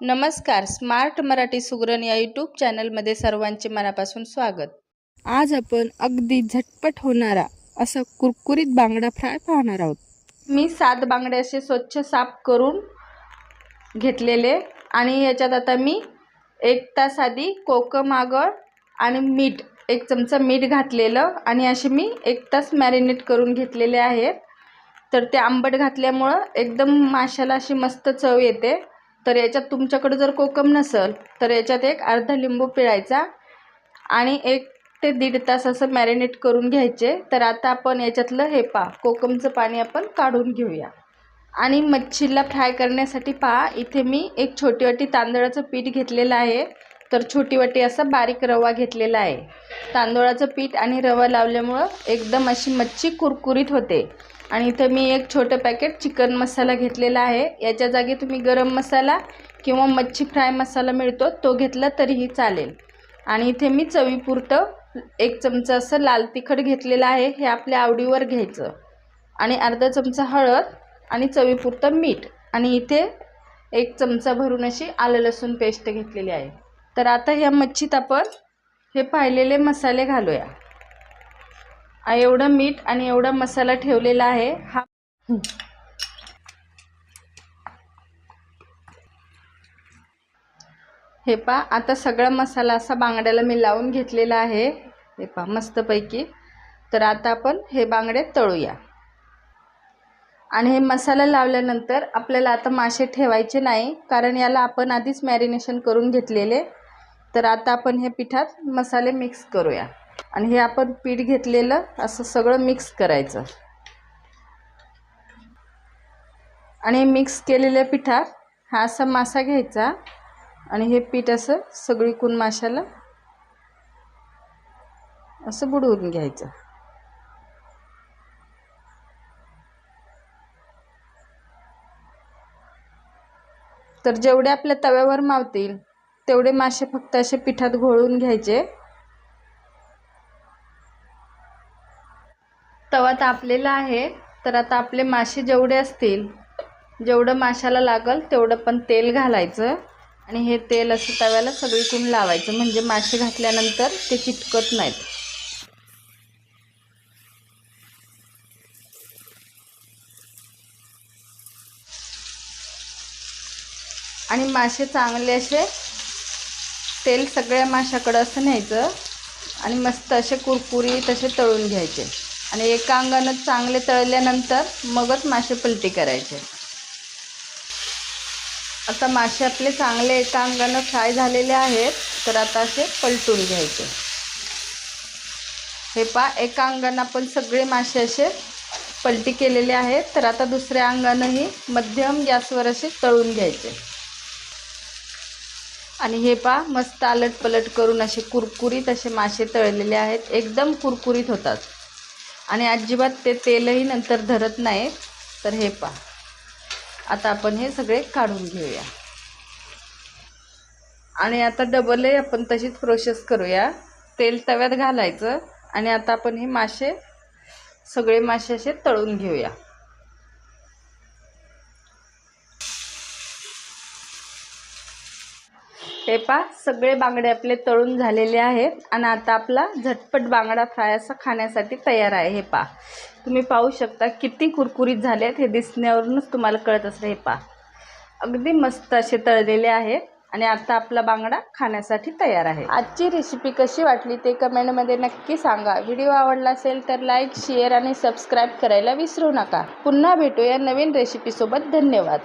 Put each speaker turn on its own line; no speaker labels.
नमस्कार स्मार्ट मराठी सुगरण या यूट्यूब चॅनलमध्ये सर्वांचे मनापासून स्वागत.
आज आपण अगदी झटपट होणारा असा कुरकुरीत बांगडा फ्राय पाहणार आहोत.
मी सात बांगडे असे स्वच्छ साफ करून घेतलेले आणि याच्यात आता मी एक तास आधी कोकम आगळ आणि मीठ एक चमचा मीठ घातलेलं आणि असे मी एक तास मॅरिनेट करून घेतलेले आहेत. तर ते आंबट घातल्यामुळं एकदम माशाला अशी मस्त चव येते. तर याच्यात तुमच्याकडे जर कोकम नसेल तर याच्यात एक अर्धा लिंबू पिळायचा आणि एक ते दीड तास असं मॅरिनेट करून घ्यायचे. तर आता आपण याच्यातलं हे पा कोकमचं पाणी आपण काढून घेऊया. आणि मच्छीला फ्राय करण्यासाठी पहा इथे मी एक छोटी वाटी तांदळाचं पीठ घेतलेलं आहे. तर छोटी वाटी असा बारीक रवा घेतलेला आहे. तांदळाचं पीठ आणि रवा लावल्यामुळं एकदम अशी मच्छी कुरकुरीत होते. आणि इथं मी एक छोटं पॅकेट चिकन मसाला घेतलेला आहे. याच्या जागी तुम्ही गरम मसाला किंवा मच्छी फ्राय मसाला मिळतो तो घेतला तरीही चालेल. आणि इथे मी चवीपुरतं एक चमचा असं लाल तिखट घेतलेलं आहे हे आपल्या आवडीवर घ्यायचं. आणि अर्धा चमचा हळद आणि चवीपुरतं मीठ. आणि इथे एक चमचा भरून अशी आलं लसूण पेस्ट घेतलेली आहे. तर आता ह्या मच्छीत आपण हे पाहिलेले मसाले घालूया. एवढं मीठ आणि एवढा मसाला ठेवलेला आहे. हा. हे पा आता सगळा मसाला असा बांगड्याला मी लावून घेतलेला आहे. हे पा मस्तपैकी. तर आता आपण हे बांगडे तळूया. आणि हे मसाला लावल्यानंतर आपल्याला आता मासे ठेवायचे नाही कारण याला आपण आधीच मॅरिनेशन करून घेतलेले. तर आता आपण हे पिठात मसाले मिक्स करूया. आणि हे आपण पीठ घेतलेलं असं सगळं मिक्स करायचं. आणि मिक्स केलेल्या पिठात हा असा मासा घ्यायचा आणि हे पीठ असं सगळीकून माशाला असं बुडवून घ्यायचं. तर जेवढे आपल्या तव्यावर मावतील तेवढे मासे फक्त असे पिठात घोळून घ्यायचे. तवा तापलेला आहे. तर आता आपले मासे जेवढे असतील जेवढं माशाला लागल तेवढं पण तेल घालायचं. आणि हे तेल असं तव्याला सगळीकडून लावायचं. म्हणजे मासे घातल्यानंतर ते चिटकत नाहीत. आणि मासे चांगले असे तेल सगळ्या माशाकडं असं न्यायचं. आणि मस्त असे कुरकुरीत असे तळून घ्यायचे. आणि एका अंगानं चांगले तळल्यानंतर मगच मासे पलटी करायचे. आता मासे आपले चांगले एका अंगानं फ्राय झालेले आहेत तर आता असे पलटून घ्यायचे. हे पा एका अंगानं आपण सगळे मासे असे पलटी केलेले आहेत तर आता दुसऱ्या अंगानंही मध्यम गॅसवर असे तळून घ्यायचे. आणि हे पा मस्त आलट पलट करून असे कुरकुरीत असे मासे तळलेले आहेत एकदम कुरकुरीत होतात. आणि अजिबात ते तेलही नंतर धरत नाहीत तर हे पा आता आपण हे सगळे काढून घेऊया. आणि आता डबलही आपण तशीच प्रोसेस करूया. तेल तव्यात घालायचं आणि आता आपण हे मासे सगळे मासे असे तळून घेऊया. हे पा सगळे बांगडे आपले तळून झालेले आहेत आणि आता आपला झटपट बांगडा फ्राय असा खाण्यासाठी तयार आहे हे पा तुम्ही पाहू शकता किती कुरकुरीत झाले आहेत हे दिसण्यावरूनच तुम्हाला कळत असेल हे पा अगदी मस्त असे तळलेले आहेत आणि आता आपला बांगडा खाण्यासाठी तयार आहे. आजची रेसिपी कशी वाटली ते कमेंटमध्ये नक्की सांगा. व्हिडिओ आवडला असेल तर लाईक शेअर आणि सबस्क्राईब करायला विसरू नका. पुन्हा भेटूया नवीन रेसिपीसोबत धन्यवाद.